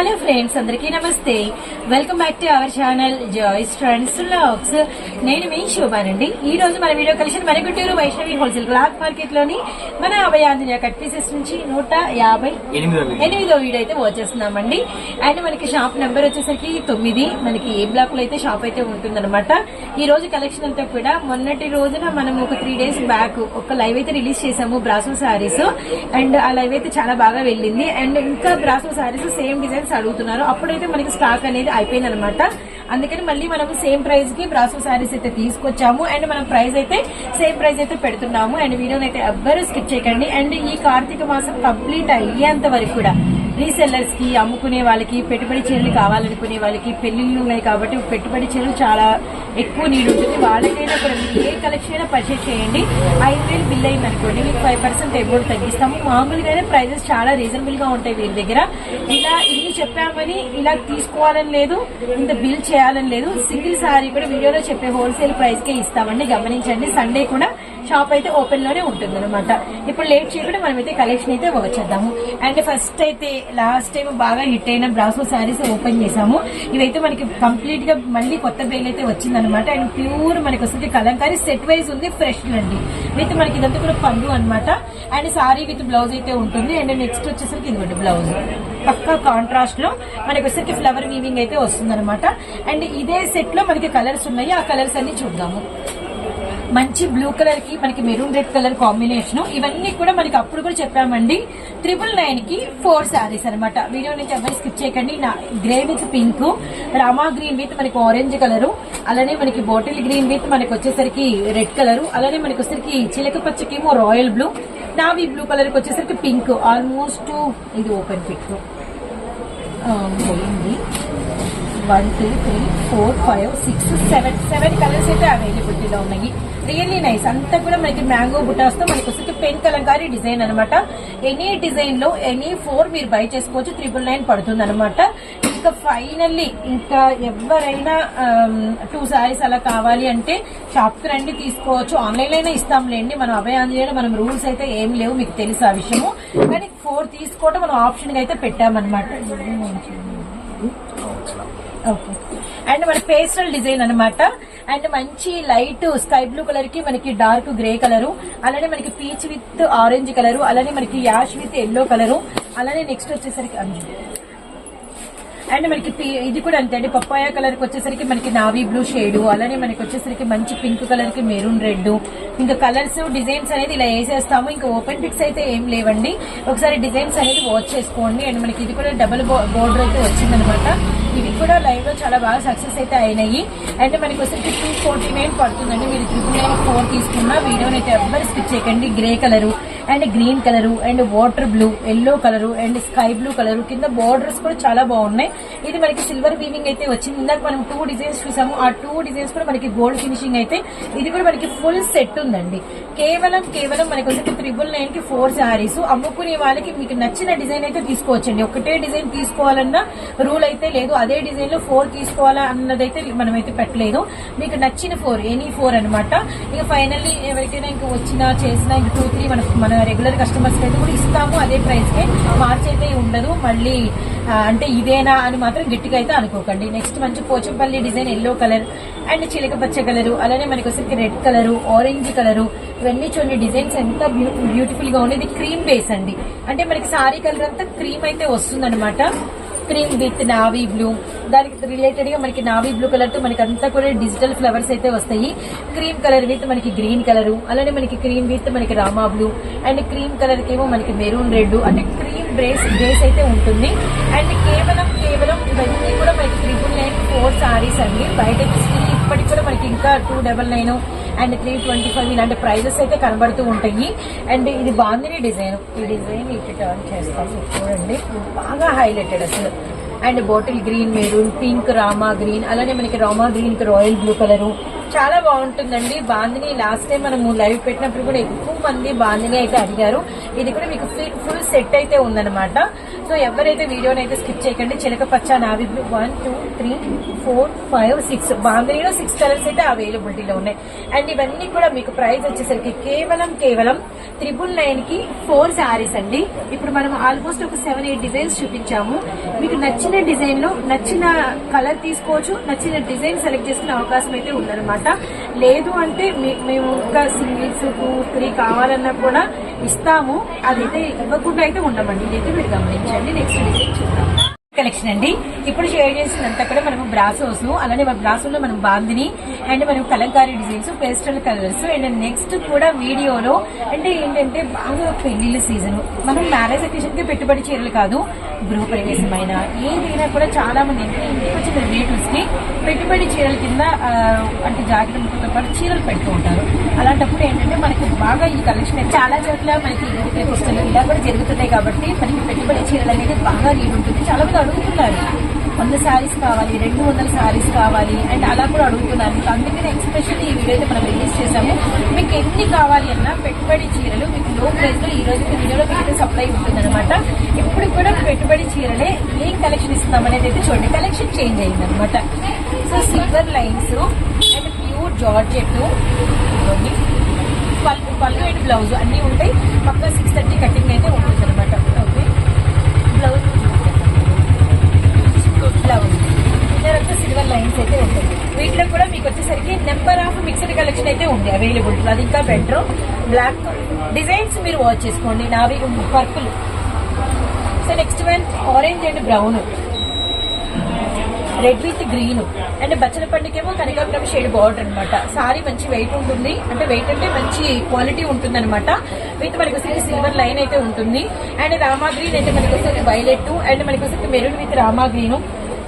Hello friends అందరికీ నమస్తే. Welcome back to our channel Joys friends logs నేను మీ శోభానండి ఈ రోజు మన వీడియో కలెక్షన్ మన గుంటూరు వైష్ణవి హోల్సేల్ క్లాత్ మార్కెట్లోని మన అభయ ఆంజనేయ కట్ పీసెస్ నుంచి నూట యాభై ఎనిమిదో వీడియో. అయితే వచ్చేస్తున్నామండి అండ్ మనకి షాప్ నెంబర్ వచ్చేసరికి తొమ్మిది. మనకి ఏ బ్లాక్లో అయితే షాప్ అయితే ఉంటుందన్నమాట. ఈ రోజు కలెక్షన్ అంతా కూడా మొన్నటి రోజున మనం ఒక త్రీ డేస్ బ్యాక్ ఒక లైవ్ అయితే రిలీజ్ చేసాము బ్రాసో సారీస్ అండ్ ఆ లైవ్ అయితే చాలా బాగా వెళ్ళింది. అండ్ ఇంకా బ్రాసో సారీస్ సేమ్ డిజైన్స్ అడుగుతున్నారు. అప్పుడైతే మనకి స్టాక్ అనేది అయిపోయింది అనమాట అందుకని మళ్ళీ మనం సేమ్ ప్రైస్కి బ్రాసో సారీస్ అయితే తీసుకొచ్చాము. అండ్ మనం ప్రైస్ అయితే సేమ్ ప్రైస్ అయితే పెడుతున్నాము. అండ్ వీడియోని అయితే ఎవ్వరూ స్కిప్ చేయకండి. అండ్ ఈ కార్తీక మాసం కంప్లీట్ అయ్యేంత వరకు కూడా రీసెల్లర్స్కి అమ్ముకునే వాళ్ళకి పెట్టుబడి చీరలు కావాలనుకునే వాళ్ళకి పెళ్ళిళ్ళు ఉన్నాయి కాబట్టి పెట్టుబడి చీరలు చాలా ఎక్కువ నీడ్ ఉంటుంది. వాళ్ళకైనా కూడా మీరు ఏ కలెక్షన్ అయినా పర్చేస్ చేయండి. ఐదు వేలు బిల్ అయింది అనుకోండి మీకు ఫైవ్ పర్సెంట్ అమౌంట్ తగ్గిస్తాము. మామూలుగానే ప్రైజెస్ చాలా రీజనబుల్గా ఉంటాయి వీరి దగ్గర. ఇలా ఇన్ని చెప్పామని ఇలా తీసుకోవాలని లేదు ఇంత బిల్ చేయాలని లేదు. సింగిల్ సారీ కూడా వీడియోలో చెప్పే హోల్సేల్ ప్రైస్ కే ఇస్తామండి. గమనించండి. సండే కూడా షాప్ అయితే ఓపెన్లోనే ఉంటుంది అనమాట ఇప్పుడు లేట్ చేయకుండా మనమైతే కలెక్షన్ అయితే వచ్చేద్దాము అండ్ ఫస్ట్ అయితే లాస్ట్ టైం బాగా హిట్ అయిన బ్రాసో శారీస్ ఓపెన్ చేసాము ఇవైతే మనకి కంప్లీట్గా మళ్ళీ కొత్త బేల్ అయితే వచ్చిందనమాట అండ్ ప్యూర్ మనకి వస్తుంది కలంకారీ సెట్ వైజ్ ఉంది ఫ్రెష్ అండి విత్ మనకి ఇదంతా కూడా పండు అనమాట అండ్ సారీ విత్ బ్లౌజ్ అయితే ఉంటుంది. అండ్ నెక్స్ట్ వచ్చేసరికి ఇదిగోండి బ్లౌజ్ పక్కా కాంట్రాస్ట్లో మనకి వచ్చేసరికి ఫ్లవర్ వీవింగ్ అయితే వస్తుంది అనమాట అండ్ ఇదే సెట్లో మనకి కలర్స్ ఉన్నాయి. ఆ కలర్స్ అన్ని చూద్దాము. మంచి బ్లూ కలర్కి మనకి మెరూన్ రెడ్ కలర్ కాంబినేషన్ ఇవన్నీ కూడా మనకి అప్పుడు కూడా చెప్పామండి. ట్రిపుల్ నైన్కి ఫోర్ శారీస్ అనమాట వీడియో నుంచి అబ్బాయి స్కిప్ చేయకండి. నా grey with pink Rama green with మనకి ఆరెంజ్ కలర్ అలానే మనకి బాటిల్ గ్రీన్ విత్ మనకి వచ్చేసరికి రెడ్ కలర్ అలానే మనకి వచ్చేసరికి చిలక పచ్చకేమో రాయల్ బ్లూ నావీ బ్లూ కలర్కి వచ్చేసరికి పింక్ ఆల్మోస్ట్ ఇది ఓపెన్ పిక్ పోయింది. One two three four five six seven seven colours అయితే అవైలబిలిటీలో ఉన్నాయి. రియల్లీ నైస్ అంతా కూడా మనకి మ్యాంగో బుటాస్తో మనకి వచ్చి పెన్ కలంకారీ డిజైన్ అనమాట ఎనీ డిజైన్లో ఎనీ ఫోర్ మీరు బై చేసుకోవచ్చు. త్రిబుల్ నైన్ పడుతుంది అనమాట ఇంకా ఫైనల్లీ ఇంకా ఎవరైనా um, టూ సారీస్ అలా కావాలి అంటే షాప్కి రండి తీసుకోవచ్చు. ఆన్లైన్ అయినా ఇస్తాంలేండి. మనం అభయ ఆంజనేయులు మనం రూల్స్ అయితే ఏం లేవు. మీకు తెలుసు ఆ విషయము. కానీ ఫోర్ తీసుకోవడం మనం ఆప్షన్గా అయితే పెట్టామన్నమాట. ఓకే అండ్ మన పేస్టల్ డిజైన్ అనమాట అండ్ మంచి లైట్ స్కై బ్లూ కలర్కి మనకి డార్క్ గ్రే కలరు అలానే మనకి పీచ్ విత్ ఆరెంజ్ కలరు అలానే మనకి యాష్ విత్ ఎల్లో కలరు అలానే నెక్స్ట్ వచ్చేసరికి అండ్ మనకి ఇది కూడా అంతే అండి. పప్పాయ కలర్కి వచ్చేసరికి మనకి నావీ బ్లూ షేడ్ అలానే మనకి వచ్చేసరికి మంచి పింక్ కలర్కి మెరూన్ రెడ్ ఇంకా కలర్స్ డిజైన్స్ అనేది ఇలా వేసేస్తాము. ఇంకా ఓపెన్ పిక్స్ అయితే ఏం లేవండి. ఒకసారి డిజైన్స్ అనేది వాచ్ చేసుకోండి. అండ్ మనకి ఇది కూడా డబుల్ బోర్డర్ అయితే వచ్చిందనమాట ఇవి కూడా లైవ్లో చాలా బాగా సక్సెస్ అయితే అయినాయి. అండ్ మనకి వచ్చేసి టూ ఫోర్టీ నైన్ పడుతుందండి. మీరు ట్రిపుల్ నైన్ ఫోర్ తీసుకున్న వీడియోని అయితే ఎవ్వరు స్కిప్ చేయకండి. Grey colour and green colour and water blue yellow colour and sky blue colour కింద బోర్డర్స్ కూడా చాలా బాగున్నాయి. ఇది మనకి సిల్వర్ వీవింగ్ అయితే వచ్చింది. ఇందాక మనం టూ డిజైన్స్ చూసాము. ఆ టూ డిజైన్స్ కూడా మనకి గోల్డ్ ఫినిషింగ్ అయితే ఇది కూడా మనకి ఫుల్ సెట్ ఉందండి. కేవలం కేవలం మనకి వచ్చేసి త్రిబుల్ నైన్కి ఫోర్ శారీస్ అమ్ముకునే వాళ్ళకి మీకు నచ్చిన డిజైన్ అయితే తీసుకోవచ్చండి. ఒకటే డిజైన్ తీసుకోవాలన్నా రూల్ అయితే లేదు. అదే డిజైన్లో ఫోర్ తీసుకోవాలా అన్నదైతే మనమైతే పెట్టలేదు. మీకు నచ్చిన ఫోర్ ఎనీ ఫోర్ అనమాట ఇక ఫైనల్లీ ఎవరికైనా ఇంకా వచ్చినా చేసినా ఇంకా టూ త్రీ మన మన రెగ్యులర్ కస్టమర్స్ అయితే కూడా ఇస్తాము అదే ప్రైస్ కే. మార్చ్ అయితే ఉండదు. మళ్ళీ అంటే ఇదేనా అని మాత్రం గట్టిగా అయితే అనుకోకండి. నెక్స్ట్ మంచి Pochampally design yellow colour and చిలక పచ్చ కలర్ అలానే మనకి వచ్చేసరికి రెడ్ కలర్ ఆరెంజ్ కలర్ ఇవన్నీ చూడండి డిజైన్స్ ఎంత బ్యూటిఫుల్గా ఉంది ఇది క్రీమ్ బేస్ అండి. అంటే మనకి సారీ కలర్ అంతా క్రీమ్ అయితే వస్తుంది క్రీమ్ విత్ నావీ బ్లూ దానికి రిలేటెడ్గా మనకి నావీ బ్లూ కలర్తో మనకి అంతా కూడా డిజిటల్ ఫ్లవర్స్ అయితే వస్తాయి. క్రీమ్ కలర్ విత్ మనకి గ్రీన్ కలర్ అలానే మనకి క్రీమ్ విత్ మనకి రామా బ్లూ అండ్ క్రీమ్ కలర్కి ఏమో మనకి మెరూన్ రెడ్ అంటే క్రీమ్ బ్రేస్ బేస్ అయితే ఉంటుంది. అండ్ కేవలం కేవలం ఇవన్నీ కూడా మనకి త్రిపుల్ నైన్ ఫోర్ సారీస్ అండి. బయట స్టిల్ ఇప్పటికి కూడా మనకి ఇంకా two double nine and three twenty five ఇలాంటి ప్రైజెస్ అయితే కనబడుతూ ఉంటాయి. అండ్ ఇది బాగుంది డిజైన్. ఈ డిజైన్ ఇటు టర్న్ చేస్తాము చూడండి. బాగా హైలైటెడ్ అసలు. And bottle green maroon pink Rama green అలానే మనకి రామా గ్రీన్కి రాయల్ బ్లూ కలరు చాలా బాగుంటుందండి. బాందిని లాస్ట్ టైం మనము లైవ్ పెట్టినప్పుడు కూడా ఎక్కువ మంది బాందిని అయితే అడిగారు. ఇది కూడా మీకు ఫుల్ సెట్ అయితే ఉందన్నమాట. సో ఎవరైతే వీడియోని అయితే స్కిప్ చేయకండి చిలక పచ్చ navy blue one two three four five six బాంబేలో సిక్స్ కలర్స్ అయితే అవైలబిలిటీలో ఉన్నాయి. అండ్ ఇవన్నీ కూడా మీకు ప్రైస్ వచ్చేసరికి కేవలం కేవలం త్రిబుల్ నైన్కి ఫోర్ శారీస్ అండి. ఇప్పుడు మనం ఆల్మోస్ట్ ఒక సెవెన్ ఎయిట్ డిజైన్స్ చూపించాము. మీకు నచ్చిన డిజైన్లో నచ్చిన కలర్ తీసుకోవచ్చు నచ్చిన డిజైన్ సెలెక్ట్ చేసుకునే అవకాశం అయితే ఉందన్నమాట. లేదు అంటే మేము ఇంకా సింగిల్స్ టూ త్రీ కావాలన్నా కూడా ఇస్తాము. అదైతే ఇవ్వకుండా అయితే ఉండమండి. ఇదైతే మీరు గమనించండి. నెక్స్ట్ డిజైన్ చూద్దాం. కలెక్షన్ అండి. ఇప్పుడు షేర్ చేసినంత కూడా మనము బ్రాసోస్ అలానే మన బ్రాసోలో మనం బాందిని అండ్ మనం Kalamkari designs pastel colours and next కూడా వీడియోలో అంటే ఏంటంటే బాగా పెళ్ళిళ్ళ సీజన్ మనం మ్యారేజ్ అకేషన్కి పెట్టుబడి చీరలు కాదు గృహ ప్రవేశమైన ఏదైనా కూడా చాలా మంది ఇంటికి వచ్చిన రిలేటివ్స్కి పెట్టుబడి చీరల కింద అంటే జాకెట్ పాటు చీరలు పెడుతూ ఉంటారు. అలాంటప్పుడు ఏంటంటే మనకి బాగా ఈ కలెక్షన్ చాలా చోట్ల మనకి ప్రతిష్టలు ఇలా కూడా జరుగుతున్నాయి కాబట్టి మనకి పెట్టుబడి చీరలు అనేది బాగా నీడ్ ఉంటుంది. చాలా మంది అడుగుతున్నారు. వంద శారీస్ కావాలి రెండు వందల శారీస్ కావాలి అండ్ అలా కూడా అడుగుతున్నారు. మీకు అందుకని ఎక్స్పెషల్లీ ఈ వీడియో అయితే మనం రిలీజ్ చేసాము మీకు ఎన్ని కావాలి అన్నా పెట్టుబడి చీరలు మీకు లో ప్రైస్లో ఈ రోజు వీడియోలో మీకు సప్లై ఉంటుంది అనమాట ఇప్పుడు కూడా పెట్టుబడి చీరలే ఏం కలెక్షన్ ఇస్తున్నాం అనేది అయితే చూడండి. కలెక్షన్ చేంజ్ అయింది అనమాట so silver lines and pure georgette ఇవన్నీ పళ్ళు పళ్ళు అండ్ బ్లౌజ్ అన్నీ ఉంటాయి. పక్క సిక్స్ థర్టీ కటింగ్ అయితే ఉంటుంది అనమాట ఓకే. బ్లౌజ్ ఇలా ఉంది. ఇన్నరంతా సిల్వర్ లైన్స్ అయితే ఉంటాయి వీటిలో కూడా మీకు వచ్చేసరికి నెంబర్ ఆఫ్ మిక్స్డ్ కలెక్షన్ అయితే ఉంది అవైలబుల్ అది ఇంకా బెటర్ బ్లాక్ డిజైన్స్ మీరు వాచ్ చేసుకోండి. Navy purple so next one orange and brown red with green and బచ్చల పండుగేమో కనకాపురం షేడ్ బార్డర్ అనమాట సారీ మంచి వెయిట్ ఉంటుంది. అంటే వెయిట్ అంటే మంచి క్వాలిటీ ఉంటుంది అనమాట విత్ మనకి వచ్చేసి సిల్వర్ లైన్ అయితే ఉంటుంది. అండ్ రామా గ్రీన్ అయితే మనకి వచ్చేసి వైలెట్ అండ్ మనకి వచ్చేసి maroon with Rama green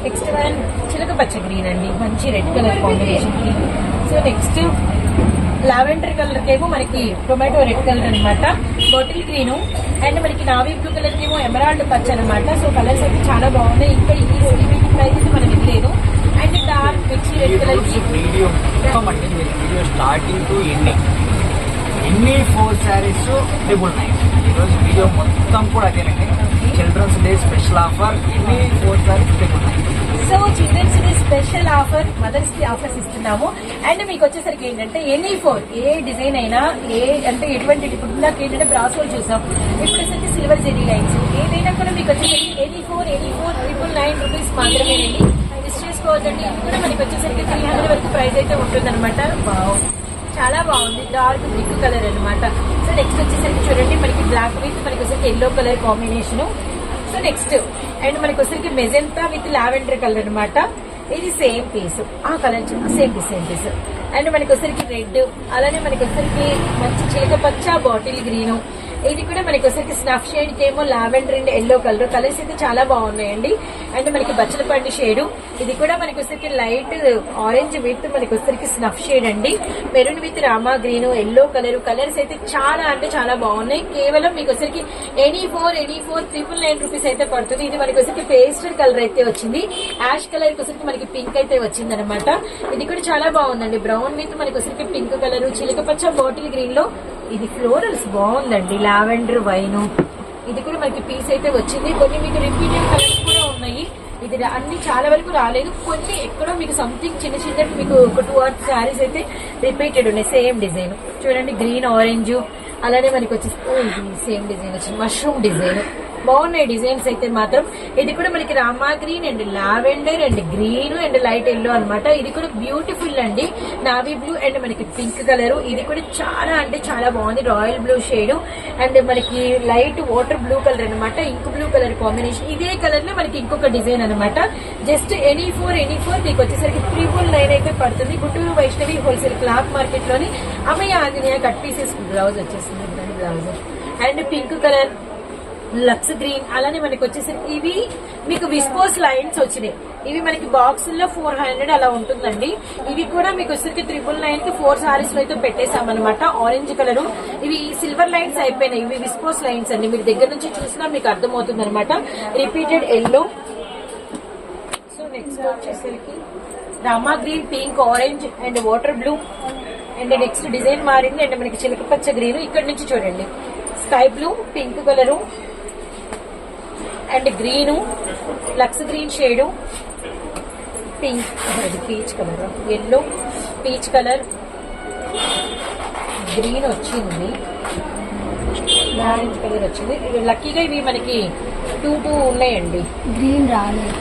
next one చిలక పచ్చ గ్రీన్ అండి. మంచి red colour combination. So next lavender colour ఏమో మనకి టొమాటో రెడ్ కలర్ అన్నమాట. Bottle green. అండ్ మనకి నావీ బ్లూ కలర్ ఏమో ఎమరాల్డ్ పచ్చ అనమాట సో కలర్స్ అయితే చాలా బాగున్నాయి. ఇంకా ఈ వీటి ప్రైస్ అయితే మనం ఇవ్వలేదు. అండ్ డార్క్ మిర్చి red colour starting to ending only four saris triple nine. ఈరోజు వీడియో మొత్తం కూడా అదేనండి చిల్డ్రన్స్ డే స్పెషల్ ఆఫర్ ఎన్ని four saris triple nine. So children's day special offer మదర్స్కి offers ఇస్తున్నాము. అండ్ మీకు వచ్చేసరికి ఏంటంటే ఎనీ ఫోర్ ఏ డిజైన్ అయినా ఏ అంటే ఎటువంటి ఇప్పుడు నాకు ఏంటంటే బ్రాసోలు చూసాం. ఇప్పుడు వచ్చేసరికి సిల్వర్ జెరీ లైన్స్ ఏదైనా కూడా మీకు వచ్చేసరికి any four any four triple nine rupees మాత్రమేనండి. మిస్ చేసుకోవద్దండి. ఇది కూడా మనకి వచ్చేసరికి త్రీ హండ్రెడ్ వరకు ప్రైస్ అయితే ఉంటుందన్నమాట. చాలా బాగుంది. డార్క్ బ్రిక్ కలర్ అన్నమాట. సో నెక్స్ట్ వచ్చేసరికి చూడండి మనకి బ్లాక్ విత్ మనకి వచ్చేసరికి yellow colour combination so next and మనకి వచ్చరికి మెజెంతా విత్ లావెండర్ కలర్ అన్నమాట. ఇది సేమ్ పీస్ ఆ colour same piece same piece and మనకి వచ్చరికి రెడ్ అలానే మనకి వచ్చరికి మంచి చిలక పచ్చ బాటిల్ గ్రీన్ ఇది కూడా మనకి వచ్చరికి స్నఫ్ షేడ్కి ఏమో lavender and yellow colour. Colours అయితే చాలా బాగున్నాయండి. అండ్ మనకి బచ్చల పండు షేడ్. ఇది కూడా మనకి వచ్చరికి లైట్ ఆరెంజ్ విత్ మనకి వచ్చరికి స్నఫ్ షేడ్ అండి. Maroon with Rama green yellow colour. Colours అయితే చాలా అంటే చాలా బాగున్నాయి. కేవలం మీకు వచ్చరికి any four any four triple nine rupees అయితే పడుతుంది. ఇది మనకి వచ్చరికి పేస్టల్ కలర్ అయితే వచ్చింది. యాష్ కలర్ వచ్చరికి మనకి పింక్ అయితే వచ్చింది అనమాట ఇది కూడా చాలా బాగుందండి. బ్రౌన్ విత్ మనకి వచ్చరికి పింక్ కలర్. చిలక పచ్చ బాటిల్ గ్రీన్లో ఇది ఫ్లోరల్స్ బాగుందండి లావెండర్ వైన్. ఇది కూడా మనకి పీస్ అయితే వచ్చింది. కొన్ని మీకు రిపీటెడ్ కలర్స్ కూడా ఉన్నాయి. ఇది అన్ని చాలా వరకు రాలేదు. కొన్ని ఎక్కడో మీకు సంథింగ్ చిన్న చిన్న మీకు ఒక టూ ఆర్ శారీస్ అయితే రిపీటెడ్ ఉన్నాయి. సేమ్ డిజైన్ చూడండి గ్రీన్ ఆరెంజ్ అలానే మనకి వచ్చేసి సేమ్ డిజైన్ వచ్చింది. మష్రూమ్ డిజైన్ బాగున్నాయి డిజైన్స్ అయితే మాత్రం. ఇది కూడా మనకి Rama green and lavender and green and light yellow అనమాట ఇది కూడా బ్యూటిఫుల్ అండి. నావీ బ్లూ అండ్ మనకి పింక్ కలర్. ఇది కూడా చాలా అంటే చాలా బాగుంది. రాయల్ బ్లూ షేడ్ అండ్ మనకి లైట్ వాటర్ బ్లూ కలర్ అనమాట ఇంక్ బ్లూ కలర్ కాంబినేషన్. ఇదే కలర్లో మనకి ఇంకొక డిజైన్ అనమాట just any four any four మీకు వచ్చేసరికి త్రిబుల్ నైన్ అయితే పడుతుంది. గుంటూరు వైష్ణవి హోల్సేల్ క్లాత్ మార్కెట్లోని అమయ్య ఆంజనేయ కట్ పీసెస్ బ్లౌజ్ వచ్చేసింది. Blouse. And pink colour lux green. అలానే మనకి వచ్చేసరికి ఇవి మీకు విస్కోస్ లైన్స్ వచ్చినాయి. ఇవి మనకి బాక్స్లో ఫోర్ హండ్రెడ్ అలా ఉంటుందండి. ఇవి కూడా మీకు వచ్చేసరికి త్రిపుల్ నైన్కి ఫోర్ సారీస్లో అయితే పెట్టేసామన్నమాట ఆరెంజ్ కలర్ ఇవి సిల్వర్ లైన్స్ అయిపోయినాయి. ఇవి విస్కోస్ లైన్స్ అండి. మీరు దగ్గర నుంచి చూసినా మీకు అర్థమవుతుంది అనమాట రిపీటెడ్ ఎల్లో సో నెక్స్ట్ వచ్చేసరికి Rama green pink orange and water blue and next design మారింది. అండ్ మనకి చిలకపచ్చ గ్రీన్ ఇక్కడ నుంచి చూడండి. Sky blue pink colour and green lux green shade pink peach colour yellow peach colour green వచ్చింది. Orange colour వచ్చింది. లక్కీగా ఇవి మనకి టూ టూ ఉన్నాయండి. గ్రీన్ రాలేదు.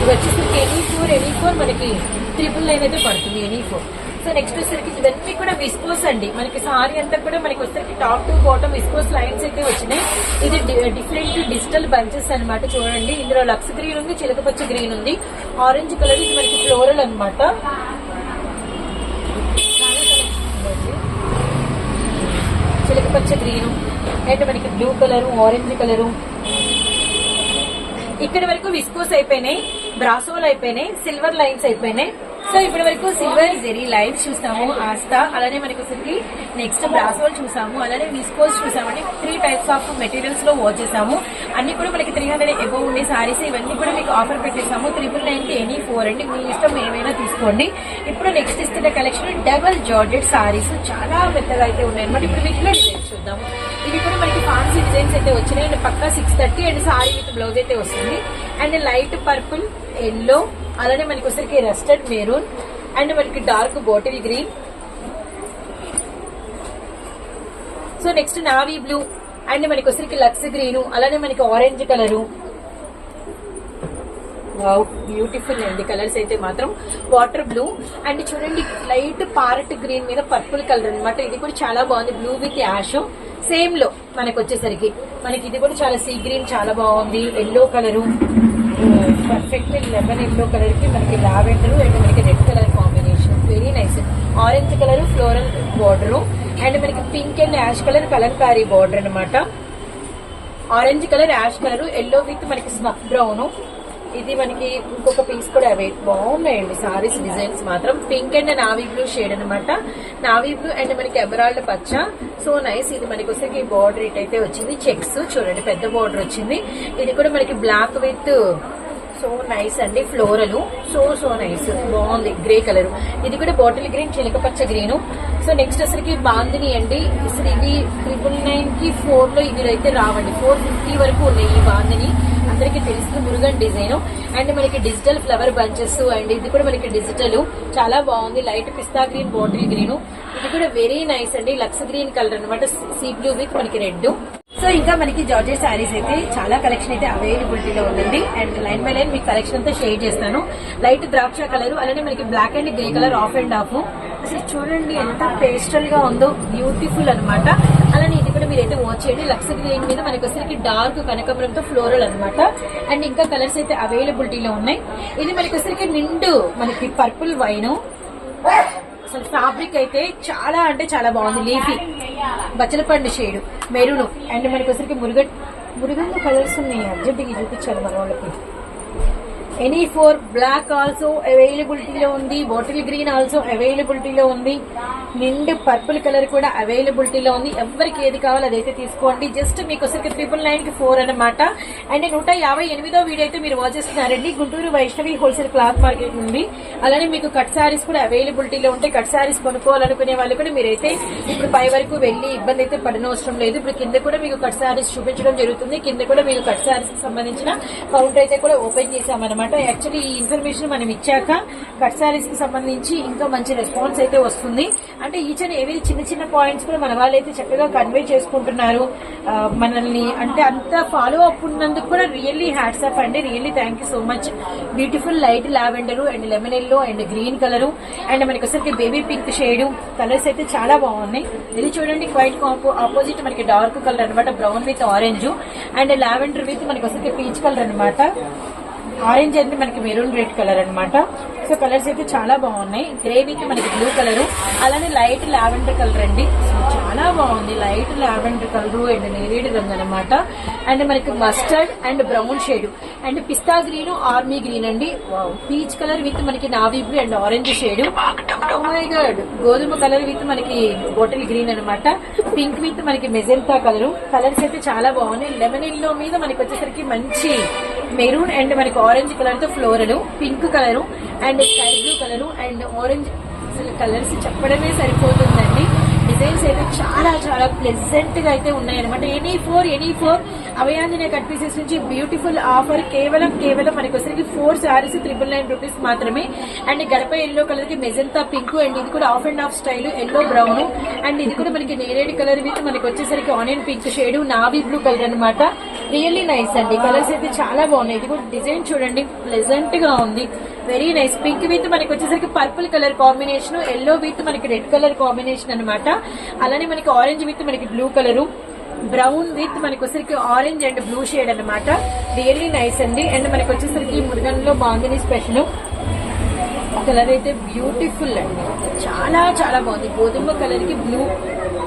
ఇవి వచ్చేసరికి ఎనీ ఫోర్ ఎనీ ఫోర్ మనకి త్రిపుల్ నైన్ అయితే పడుతుంది ఎనీ ఫోర్. సో నెక్స్ట్ వచ్చేసరికి ఇవన్నీ కూడా విస్కోస్ అండి. మనకి సారీ అంతా కూడా మనకి వచ్చేసరికి top to bottom viscose lines అయితే వచ్చినాయి. ఇది డిఫరెంట్ డిజిటల్ బంచెస్ అన్నమాట చూడండి. ఇందులో లక్స్ గ్రీన్ ఉంది చిలకపచ్చ గ్రీన్ ఉంది. ఆరెంజ్ కలర్ ఇది మనకి ఫ్లోరల్ అనమాట చిలకపచ్చ గ్రీన్ అయితే మనకి బ్లూ కలర్ ఆరెంజ్ కలరు ఇక్కడ వరకు విస్కోస్ అయిపోయినాయి బ్రాసోల్ అయిపోయినాయి సిల్వర్ లైన్స్ అయిపోయినాయి. సో ఇప్పటి వరకు సిల్వర్ జెరీ లైన్స్ చూసాము ఆస్తా అలానే మనకి వచ్చరికి నెక్స్ట్ బ్రాసోల్ చూసాము అలానే విస్కోస్ చూసామండి. త్రీ టైప్స్ ఆఫ్ మెటీరియల్స్లో వాచ్ చేసాము. అన్ని కూడా మనకి త్రీ హండ్రెడ్ ఎబో ఉండే సారీస్ ఇవన్నీ కూడా మీకు ఆఫర్ పెట్టేసాము. త్రిపుల్ నైన్కి ఎనీ ఫోర్ అండి మీ ఇష్టం ఏమైనా తీసుకోండి. ఇప్పుడు నెక్స్ట్ ఇస్తున్న కలెక్షన్ డబల్ జార్జెట్ సారీస్ చాలా పెద్దగా అయితే ఉన్నాయి అనమాట ఇప్పుడు వీటిలో డిజైన్స్ చూద్దాము. ఇవి కూడా మనకి ఫ్యాన్సీ డిజైన్స్ అయితే వచ్చినాయి. And Pakka six thirty and sari with blouse అయితే వస్తుంది. అండ్ లైట్ పర్పుల్ ఎల్లో అలానే మనకి వచ్చరికి రెస్టెడ్ మెరూన్ అండ్ మనకి dark bottle green so next navy blue and మనకి వచ్చరికి లక్స్ గ్రీన్ అలానే మనకి ఆరెంజ్ కలరు వావ్ బ్యూటిఫుల్ అండి కలర్స్ అయితే మాత్రం. వాటర్ బ్లూ అండ్ చూడండి లైట్ పార్ట్ గ్రీన్ మీద పర్పుల్ కలర్ అన్నమాట. ఇది కూడా చాలా బాగుంది బ్లూ విత్ యాష్ సేమ్లో మనకి వచ్చేసరికి. మనకి ఇది కూడా చాలా సీ గ్రీన్ చాలా బాగుంది. Yellow colour perfect lemon yellow కలర్కి మనకి లావెండర్ అండ్ మనకి red colour combination very nice orange colour floral border and మనకి pink and ash colour Kalamkari border అన్నమాట. Orange colour ash colour yellow with మనకి snuff brown ఇది మనకి ఇంకొక piece కూడా అవే బాగున్నాయండి సారీస్ డిజైన్స్ మాత్రం. Pink and navy blue shade అనమాట నావీ బ్లూ అండ్ మనకి ఎమరాల్డ్ పచ్చ. సో నైస్ ఇది మనకి వచ్చేసి బార్డర్ ఇట్ అయితే వచ్చింది. చెక్స్ చూడండి పెద్ద బార్డర్ వచ్చింది. ఇది కూడా మనకి బ్లాక్ విత్ సో నైస్ అండి ఫ్లోరల్ సో సో నైస్ బాగుంది. గ్రే కలర్ ఇది కూడా బాటిల్ గ్రీన్ చిలక పచ్చ గ్రీన్ సో నెక్స్ట్ అసలుకి బాందిని అండి. అసలు ఇవి ట్రిపుల్ నైన్కి ఫోర్లో ఇవి అయితే రావండి. ఫోర్ ఫిఫ్టీ వరకు ఉన్నాయి ఈ బాందిని. అందరికి తెలిసిన మురుగన్ డిజైన్. అండ్ మనకి డిజిటల్ ఫ్లవర్ బంచెస్ అండ్ ఇది కూడా మనకి డిజిటల్. చాలా బాగుంది. Light pista green bottle green. ఇది కూడా వెరీ నైస్ అండి. లక్స్ గ్రీన్ కలర్ అనమాట సీ బ్లూ విత్ మనకి రెడ్. సో ఇంకా మనకి జార్జెట్ శారీస్ అయితే చాలా కలెక్షన్ అయితే అవైలబిలిటీలో ఉందండి. అండ్ లైన్ బై లైన్ మీకు కలెక్షన్ అంతా షేర్ చేస్తాను. లైట్ ద్రాక్ష కలర్ అలానే మనకి black and grey colour off and off. అసలు చూడండి ఎంత పేస్టల్గా ఉందో. బ్యూటిఫుల్ అన్నమాట. మీరైతే వాచ్ చేయండి. లక్స్ గ్రీన్ మీద మనకి వచ్చేసరికి డార్క్ కనకపురంతో ఫ్లోరల్ అన్నమాట. అండ్ ఇంకా కలర్స్ అయితే అవైలబిలిటీలో ఉన్నాయి. ఇది మనకి వచ్చేసరికి నిండు మనకి పర్పుల్ వైన్ అసలు ఫ్యాబ్రిక్ అయితే చాలా అంటే చాలా బాగుంది. లీఫీ బచ్చలపండు షేడ్ మెరును. అండ్ మనకి వచ్చరికి మురుగ మురుగన్లు కలర్స్ ఉన్నాయి. అర్జెంట్గా చూపించాలి మన వాళ్ళకి. ఎనీ ఫోర్ బ్లాక్ ఆల్సో అవైలబిలిటీలో ఉంది బాటిల్ గ్రీన్ ఆల్సో అవైలబిలిటీలో ఉంది. నిండు పర్పుల్ కలర్ కూడా అవైలబిలిటీలో ఉంది. ఎవరికి ఏది కావాలో అదైతే తీసుకోండి. జస్ట్ మీకు వచ్చరికి ట్రిపుల్ నైన్కి ఫోర్ అనమాట అండ్ నూట యాభై ఎనిమిదో వీడియో అయితే మీరు వాచ్ చేస్తున్నారండి. Guntur Vaishnavi wholesale cloth market నుండి అలానే మీకు కట్ శారీస్ కూడా అవైలబిలిటీలో ఉంటాయి. కట్ శారీస్ కొనుక్కోవాలనుకునే వాళ్ళు కూడా మీరైతే ఇప్పుడు పై వరకు వెళ్ళి ఇబ్బంది అయితే పడనవసరం లేదు. ఇప్పుడు కింద కూడా మీకు కట్ శారీస్ చూపించడం జరుగుతుంది. కింద కూడా మీకు కట్ శారీస్కి సంబంధించిన కౌంటర్ అయితే కూడా ఓపెన్ చేశామన్నమాట. యాక్చువల్లీ ఈ ఇన్ఫర్మేషన్ మనం ఇచ్చాక కట్ శారీస్కి సంబంధించి ఇంకా మంచి రెస్పాన్స్ అయితే వస్తుంది. అంటే ఈచ్ అండ్ ఏవి చిన్న చిన్న పాయింట్స్ కూడా మన వాళ్ళైతే చక్కగా కన్వే చేసుకుంటున్నారు. మనల్ని అంటే అంత ఫాలో అప్ ఉన్నందుకు కూడా రియల్లీ హ్యాట్స్ ఆఫ్ అండి. Really thank you so much beautiful light lavender and lemon yellow and green colour and మనకి వచ్చరికి బేబీ పింక్ షేడ్ కలర్స్ అయితే చాలా బాగున్నాయి. ఇది చూడండి క్వైట్ ఆపోజిట్ మనకి డార్క్ కలర్ అనమాట brown with orange and lavender with మనకి ఒకసారి పీచ్ కలర్ అనమాట ఆరెంజ్ అంటే మనకి మెరూన్ రెడ్ కలర్ అన్నమాట. సో కలర్స్ అయితే చాలా బాగున్నాయి. గ్రే విత్ మనకి బ్లూ కలర్. అలానే లైట్ లావెండర్ కలర్ అండి. చాలా బాగుంది. లైట్ లావెండర్ కలర్ అండ్ నేరేడు రంగు అనమాట అండ్ మనకి mustard and brown shade. And pista green army green అండి. పీచ్ కలర్ విత్ మనకి navy blue and orange shade. My god గోధుమ కలర్ విత్ మనకి బాటిల్ గ్రీన్ అన్నమాట. పింక్ విత్ మనకి మెజెంతా కలర్. కలర్స్ అయితే చాలా బాగున్నాయి. లెమన్ ఎల్లో మీద మనకి వచ్చేసరికి మంచి మెరూన్ అండ్ మనకి ఆరెంజ్ కలర్తో floral pink colour and sky blue colour and orange అసలు కలర్స్ చెప్పడమే సరిపోతుందండి. డిజైన్స్ అయితే చాలా చాలా ప్లెజెంట్గా అయితే ఉన్నాయన్నమాట. Any four any four Abhayanjaneya cut pieces నుంచి బ్యూటిఫుల్ ఆఫర్ కేవలం కేవలం మనకి వచ్చేసరికి four sarees triple nine rupees మాత్రమే. అండ్ గడప ఎల్లో కలర్కి మెజంతా పింక్ అండ్ ఇది కూడా half and half style yellow brown and ఇది కూడా మనకి నేరేడు కలర్ విత్ మనకి వచ్చేసరికి onion pink shade navy blue colour అన్నమాట. రియల్లీ నైస్ అండి. కలర్స్ అయితే చాలా బాగున్నాయి. ఇది కూడా డిజైన్ చూడండి ప్లెజెంట్గా ఉంది. వెరీ నైస్ పింక్ విత్ మనకి వచ్చేసరికి purple colour combination yellow with మనకి రెడ్ కలర్ కాంబినేషన్ అన్నమాట. అలానే మనకి ఆరెంజ్ విత్ మనకి బ్లూ కలర్ బ్రౌన్ విత్ మనకి వచ్చేసరికి ఆరెంజ్ అండ్ బ్లూ షేడ్ అన్నమాట. రియల్లీ నైస్ అండి. అండ్ మనకి వచ్చేసరికి మురుగన్లో బాగుంది స్పెషల్ కలర్ అయితే బ్యూటిఫుల్ అండి. చాలా చాలా బాగుంది. గోధుమ కలర్కి బ్లూ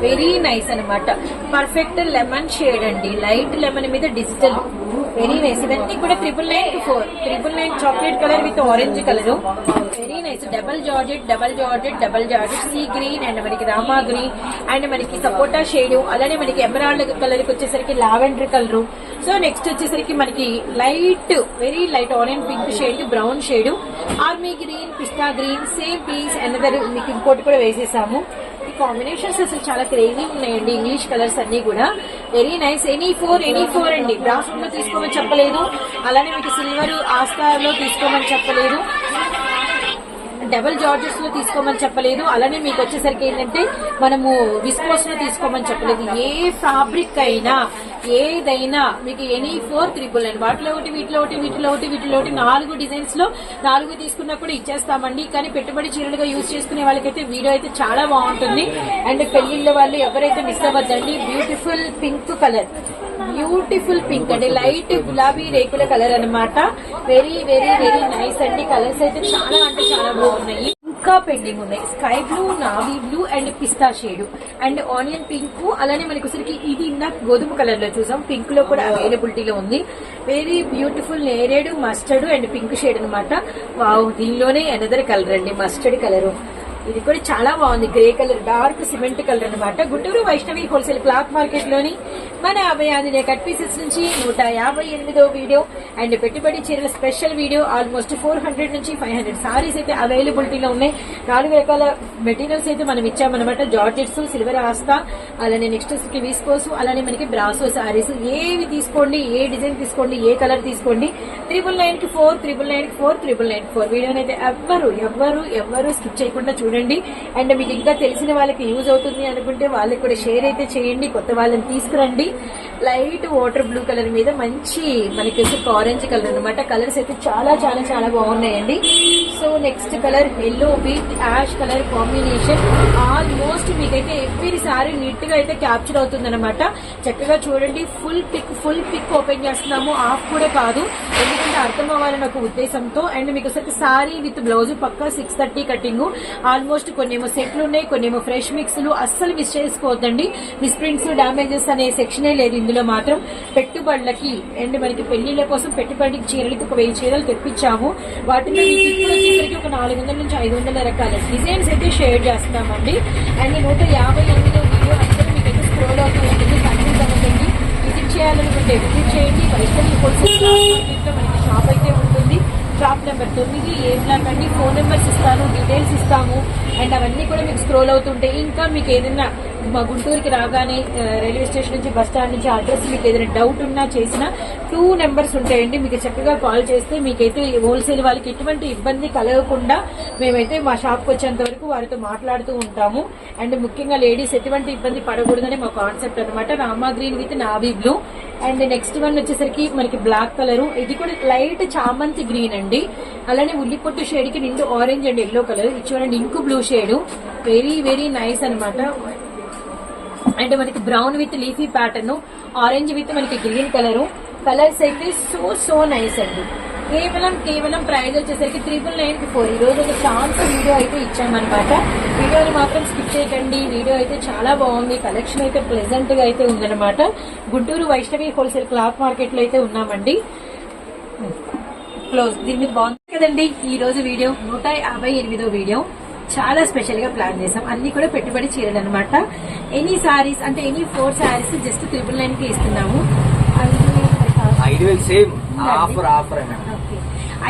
వెరీ నైస్ అన్నమాట. పర్ఫెక్ట్ లెమన్ షేడ్ అండి. లైట్ లెమన్ మీద డిజిటల్ వెరీ నైస్ ఇవన్నీ కూడా triple nine four triple nine chocolate colour with orange colour very nice double georgette double georgette double georgette sea green and మనకి Rama green and మనకి sapota shade అలానే మనకి emerald కలర్కి వచ్చేసరికి లావెండర్ కలర్ సో నెక్స్ట్ వచ్చేసరికి మనకి light very light orange pink shade brown shade army green pista green same piece another మీకు ఇంకోటి కూడా వేసేసాము. కాంబినేషన్స్ అసలు చాలా క్రేజీ ఉన్నాయండి. ఇంగ్లీష్ కలర్స్ అన్ని కూడా. Very nice any four any four అండి. బ్రాస్లో తీసుకోమని చెప్పలేదు. అలానే మీకు సిల్వర్ ఆస్కార్ తీసుకోమని చెప్పలేదు. డబల్ జార్జెస్లో తీసుకోమని చెప్పలేదు. అలానే మీకు వచ్చేసరికి ఏంటంటే మనము విస్కోస్లో తీసుకోమని చెప్పలేదు. ఏ ఫ్యాబ్రిక్ అయినా ఏదైనా మీకు ఎనీ ఫోర్ త్రిబుల్ అండ్ వాటిలో ఒకటి వీటిలో ఒకటి వీటిలో ఒకటి వీటిలో ఒకటి నాలుగు డిజైన్స్లో నాలుగు తీసుకున్నా కూడా ఇచ్చేస్తామండి. కానీ పెట్టుబడి చీరలుగా యూజ్ చేసుకునే వాళ్ళకైతే వీడియో అయితే చాలా బాగుంటుంది. అండ్ పెళ్ళిళ్ళ వాళ్ళు ఎవరైతే miss అవ్వద్దండి beautiful pink colour beautiful pink అండి. లైట్ గులాబీ రేకుల కలర్ అన్నమాట. వెరీ వెరీ వెరీ నైస్ అండి. కలర్స్ అయితే చాలా అంటే చాలా బాగున్నాయి. ఇంకా పెండింగ్ ఉన్నాయి. Sky blue navy blue and pista shade. And onion pink. అలానే మనకి ఒకసారికి ఇది ఇందాక గోధుమ కలర్లో చూసాం. పింక్లో కూడా అవైలబిలిటీలో ఉంది. వెరీ బ్యూటిఫుల్ నేరేడు మస్టర్డ్ అండ్ పింక్ షేడ్ అనమాట వావ్ దీనిలోనే అనదర్ కలర్ అండి. మస్టర్డ్ కలర్ ఇది కూడా చాలా బాగుంది. Grey colour dark cement colour అన్నమాట. గుంటూరు వైష్ణవి హోల్సేల్ క్లాత్ మార్కెట్లోని మన అభయ ఆంజనేయ కట్ పీసెస్ నుంచి నూట యాభై ఎనిమిదో వీడియో అండ్ పెట్టుబడి చీరల special video almost four hundred నుంచి ఫైవ్ హండ్రెడ్ సారీస్ అయితే అవైలబిలిటీలో ఉన్నాయి. నాలుగు రకాల మెటీరియల్స్ అయితే మనం ఇచ్చామన్నమాట. జార్జెట్స్ సిల్వర్ ఆస్తా అలానే నెక్స్ట్ విస్కోస్ అలానే మనకి బ్రాసో సారీస్. ఏవి తీసుకోండి ఏ డిజైన్ తీసుకోండి ఏ కలర్ తీసుకోండి త్రిబుల్ నైన్కి ఫోర్ త్రిబుల్ నైన్కి ఫోర్ త్రిబుల్ నైన్ ఫోర్ వీడియోని అయితే ఎవ్వరు ఎవ్వరు ఎవ్వరు స్కిప్ చేయకుండా చూడండి. అండ్ మీకు ఇంకా తెలిసిన వాళ్ళకి యూజ్ అవుతుంది అనుకుంటే వాళ్ళకి కూడా షేర్ అయితే చేయండి. కొత్త వాళ్ళని తీసుకురండి. లైట్ వాటర్ బ్లూ కలర్ మీద మంచి మనకి ఆరెంజ్ కలర్ అన్నమాట. కలర్స్ అయితే చాలా చాలా చాలా బాగున్నాయండి. So next colour yellow with ash colour combination. Almost మీకైతే ఎవ్రీ సారీ నీట్గా అయితే క్యాప్చర్ అవుతుంది అనమాట చక్కగా చూడండి full pic full pic open చేస్తున్నాము. ఆఫ్ కూడా కాదు. ఎందుకంటే అర్థం అవ్వాలని ఒక ఉద్దేశంతో. అండ్ మీకు ఒకసారి సారీ విత్ బ్లౌజ్ పక్క సిక్స్ థర్టీ కటింగ్ ఆల్మోస్ట్ కొన్నేమో సెట్లు ఉన్నాయి కొన్నేమో ఫ్రెష్ మిక్స్లు అస్సలు మిస్ చేసుకోవద్దండి. మిస్ ప్రింట్స్ డామేజెస్ అనే సెక్షన్ లేదు. ఇందులో మాత్రం పెట్టుబడులకి అండ్ మనకి పెళ్ళిళ్ళ కోసం పెట్టుబడికి చీరలకి ఒక వెయ్యి చీరలు తెప్పించాము. వాటిలో మీకు ఇప్పుడు వచ్చేసరికి ఒక నాలుగు వందల నుంచి ఐదు వందల రకాల డిజైన్స్ అయితే షేర్ చేస్తామండి. అండ్ నూట యాభై ఎనిమిదో వీడియో అందరూ మీకు అయితే స్క్రోల్ అవుతుంది ఉంటుంది కన్ఫ్యూజ్ అవ్వకండి విజిట్ చేయాలనుకుంటే విజిట్ చేయండి. వైష్ణవి హోల్సేల్ మనకి షాప్ అయితే ఉంటుంది. షాప్ నెంబర్ తొమ్మిది ఏ బ్లాక్ అండి. ఫోన్ నెంబర్స్ ఇస్తాను డీటెయిల్స్ ఇస్తాము. అండ్ అవన్నీ కూడా మీకు స్క్రోల్ అవుతుంటాయి. ఇంకా మీకు ఏదైనా మా గుంటూరుకి రాగానే రైల్వే స్టేషన్ నుంచి బస్ స్టాండ్ నుంచి అడ్రస్ మీకు ఏదైనా డౌట్ ఉన్నా చేసినా టూ నెంబర్స్ ఉంటాయండి. మీకు చక్కగా కాల్ చేస్తే మీకైతే హోల్సేల్ వాళ్ళకి ఎటువంటి ఇబ్బంది కలగకుండా మేమైతే మా షాప్కి వచ్చేంత వరకు వారితో మాట్లాడుతూ ఉంటాము. అండ్ ముఖ్యంగా లేడీస్ ఎటువంటి ఇబ్బంది పడకూడదని మా కాన్సెప్ట్ అనమాట Rama green with navy blue. And next one వచ్చేసరికి మనకి బ్లాక్ కలర్. ఇది కూడా లైట్ చామంతి గ్రీన్ అండి. అలానే ఉల్లిపొట్టు షేడ్కి నిండు ఆరెంజ్ అండ్ ఎల్లో కలర్. ఇది చూడండి ink blue shade. Very very nice అన్నమాట. అండ్ మనకి brown with leafy pattern orange with మనకి గ్రీన్ కలర్ కలర్స్ అయితే సో సో నైస్ అండి. కేవలం కేవలం ప్రైస్ వచ్చేసరికి త్రిపుల్ నైన్ ఫోర్ ఈ రోజు ఒక ఛాన్స్ వీడియో అయితే ఇచ్చామన్నమాట. వీడియోని మాత్రం స్కిప్ చేయకండి. వీడియో అయితే చాలా బాగుంది. కలెక్షన్ అయితే ప్లెజెంట్గా అయితే ఉందన్నమాట. గుంటూరు వైష్ణవి హోల్సేల్ క్లాత్ మార్కెట్లో అయితే ఉన్నామండి. క్లోజ్ దీని మీద బాగుంది కదండి. ఈ రోజు వీడియో నూట యాభై ఎనిమిదో వీడియో చాలా స్పెషల్గా ప్లాన్ చేసాం. అన్ని కూడా పెట్టుబడి చీరలు అనమాట ఎనీ సారీస్ అంటే any four sarees just triple నైన్కి ఇస్తున్నాము. ఐదు వేలు సేమ్. Offer offer.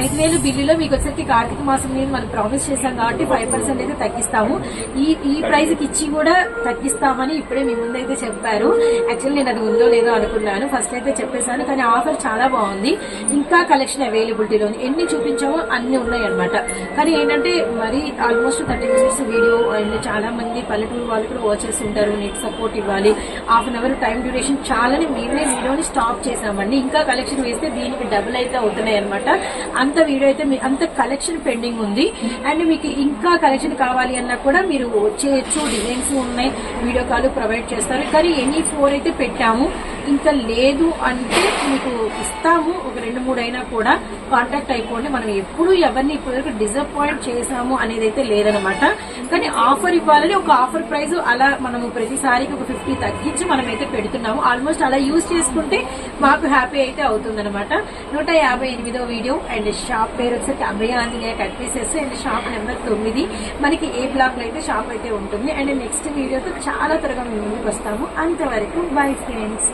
ఐదు వేలు బిల్లులో మీకు వచ్చేసరికి కార్తీక మాసం మీద మనం ప్రామిస్ చేశాం కాబట్టి ఫైవ్ పర్సెంట్ అయితే తగ్గిస్తాము. ఈ ఈ ప్రైజ్కి ఇచ్చి కూడా తగ్గిస్తామని ఇప్పుడే మీ ముందైతే అయితే చెప్పారు. యాక్చువల్లీ నేను అది ఉందో లేదో అనుకున్నాను. ఫస్ట్ అయితే చెప్పేశాను. కానీ ఆఫర్ చాలా బాగుంది. ఇంకా కలెక్షన్ అవైలబిలిటీలో ఉంది ఎన్ని చూపించామో అన్ని ఉన్నాయి అనమాట కానీ ఏంటంటే మరి almost thirty minutes video and చాలా మంది పల్లెటూరు వాళ్ళు కూడా వాచెస్ ఉంటారు నెట్ సపోర్ట్ ఇవ్వాలి. Half an hour time duration చాలని మేమే వీడియోని స్టాప్ చేసామండి ఇంకా కలెక్షన్ వేస్తే దీనికి డబుల్ అయితే అవుతున్నాయి అనమాట అంత వీడియో అయితే మీ- అంత కలెక్షన్ పెండింగ్ ఉంది. అండ్ మీకు ఇంకా కలెక్షన్ కావాలి అన్నా కూడా మీరు వచ్చేయచ్చు డిజైన్స్ ఉన్నాయి వీడియో కాల్ ప్రొవైడ్ చేస్తారు. కానీ ఎనీ ఫోర్ అయితే పెట్టాము. ఇంకా లేదు అంటే మీకు ఇస్తాము. ఒక రెండు మూడు అయినా కూడా కాంటాక్ట్ అయిపోండి. మనం ఎప్పుడు ఎవరిని ఇప్పటివరకు డిసప్పాయింట్ చేసాము అనేది అయితే లేదనమాట కానీ ఆఫర్ ఇవ్వాలని ఒక ఆఫర్ ప్రైస్ అలా మనము ప్రతిసారికి ఒక ఫిఫ్టీ తగ్గించి మనం అయితే పెడుతున్నాము. ఆల్మోస్ట్ అలా యూజ్ చేసుకుంటే మాకు హ్యాపీ అయితే అవుతుందనమాట నూట యాభై ఎనిమిదో వీడియో అండ్ షాప్ పేరు వచ్చేసి Abhaya Anjaneya cut and shop number తొమ్మిది. మనకి ఏ బ్లాక్లో అయితే షాప్ అయితే ఉంటుంది. అండ్ నెక్స్ట్ వీడియోతో చాలా త్వరగా మేము ముందుకు వస్తాము. అంతవరకు బై ఫ్రెండ్స్